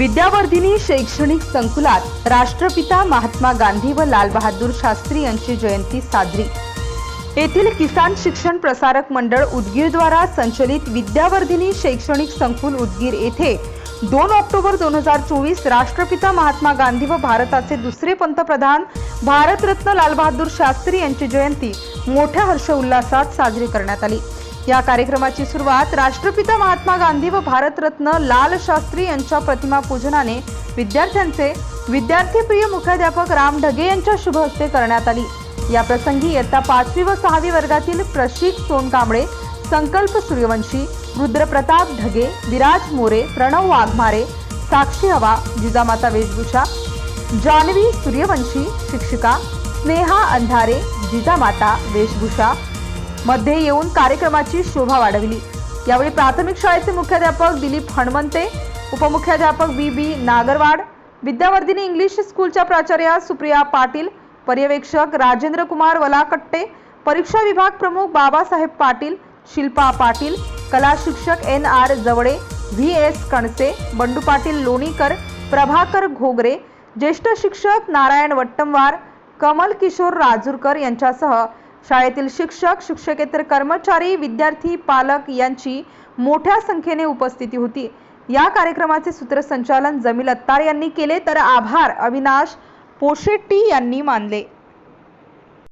विद्यावर्धिनी शैक्षणिक संकुलात राष्ट्रपिता महात्मा गांधी व लालबहादूर शास्त्री यांची जयंती साजरी. येथील किसान शिक्षण प्रसारक मंडळ उदगीरद्वारा संचलित विद्यावर्धिनी शैक्षणिक संकुल उदगीर येथे दोन ऑक्टोबर दोन हजार चोवीस राष्ट्रपिता महात्मा गांधी व भारताचे दुसरे पंतप्रधान भारतरत्न लालबहादूर शास्त्री यांची जयंती मोठ्या हर्षोल्लासात साजरी करण्यात आली. या कार्यक्रमाची सुरुवात राष्ट्रपिता महात्मा गांधी व भारतरत्न लाल शास्त्री यांच्या प्रतिमा पूजनाने विद्यार्थ्यांचे विद्यार्थीप्रिय मुख्याध्यापक राम ढगे यांच्या शुभ हस्ते करण्यात आली. या प्रसंगी इयत्ता पाचवी व सहावी वर्गातील प्रशिक सोनकांबळे संकल्प सूर्यवंशी रुद्रप्रताप ढगे विराज मोरे प्रणव वाघमारे साक्षी हवा जिजामाता वेशभूषा जान्हवी सूर्यवंशी शिक्षिका स्नेहा अंधारे जिजामाता वेशभूषा मध्ये येऊन कार्यक्रमाची शोभा वाढविली. यावेळी प्राथमिक शाळेचे मुख्याध्यापक दिलीप हणमंते उपमुख्याध्यापक बी बी नागरवाड विद्यावर्धिनी इंग्लिश स्कूलच्या प्राचार्या सुप्रिया पाटील पर्यवेक्षक राजेंद्र कुमार वलाकट्टे परीक्षा विभाग प्रमुख बाबासाहेब पाटील शिल्पा पाटील कला शिक्षक N R Jawale V S Kanse Bandu Patil Lonikar Prabhakar Ghogare ज्येष्ठ शिक्षक नारायण वट्टमवार कमल किशोर राजूरकर यांच्यासह शाळेतील शिक्षक शिक्षकेतर कर्मचारी विद्यार्थी पालक यांची मोठ्या संख्येने उपस्थिती होती. या कार्यक्रमाचे सूत्रसंचालन जमील अत्तार यांनी केले तर आभार अविनाश पोशेट्टी यांनी मानले.